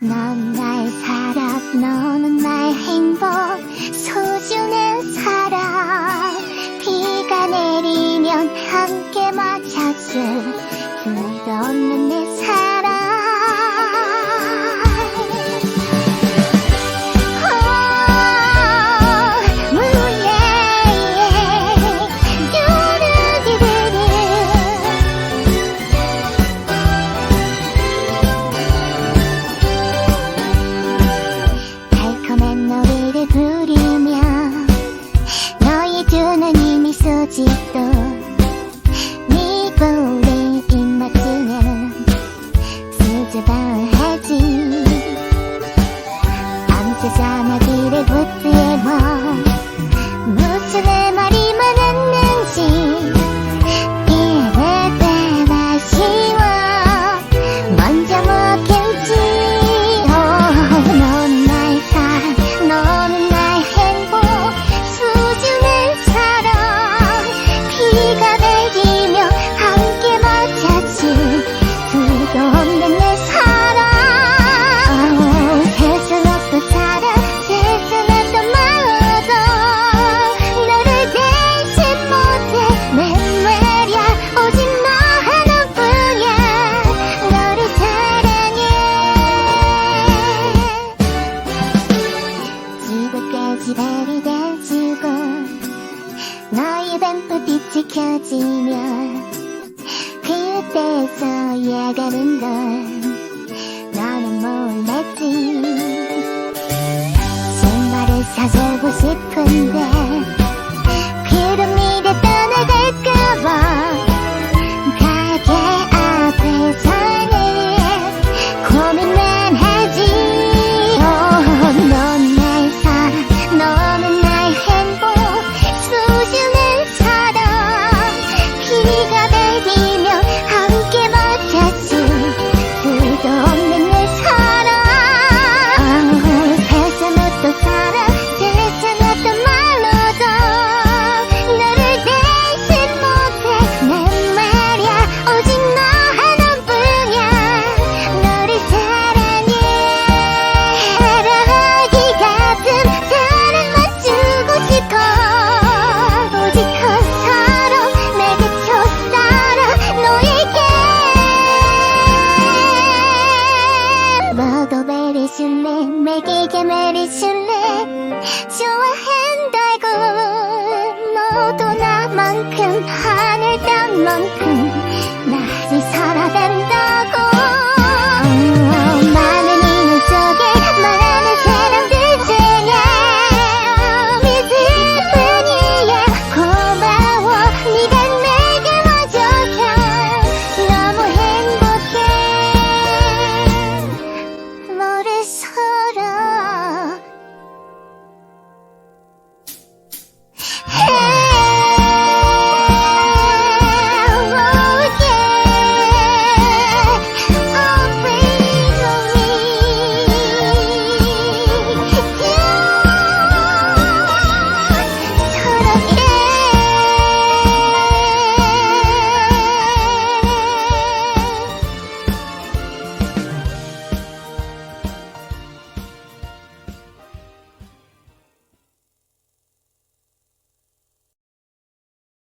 넌 나의 사랑 너는 나의 행복 소중한 사랑. 비가 내리면 함께 맞아줄 후회도 없는 내 꾸준한 이미 소집도 미보를 입맞추면 수줍어하지. 암체잖아 그래 부트의 밝아지고 너의 밤불빛이 켜지면 그때서 야가는 걸. 당신을 좋아한다고. 너도 나만큼 하늘 땅만큼.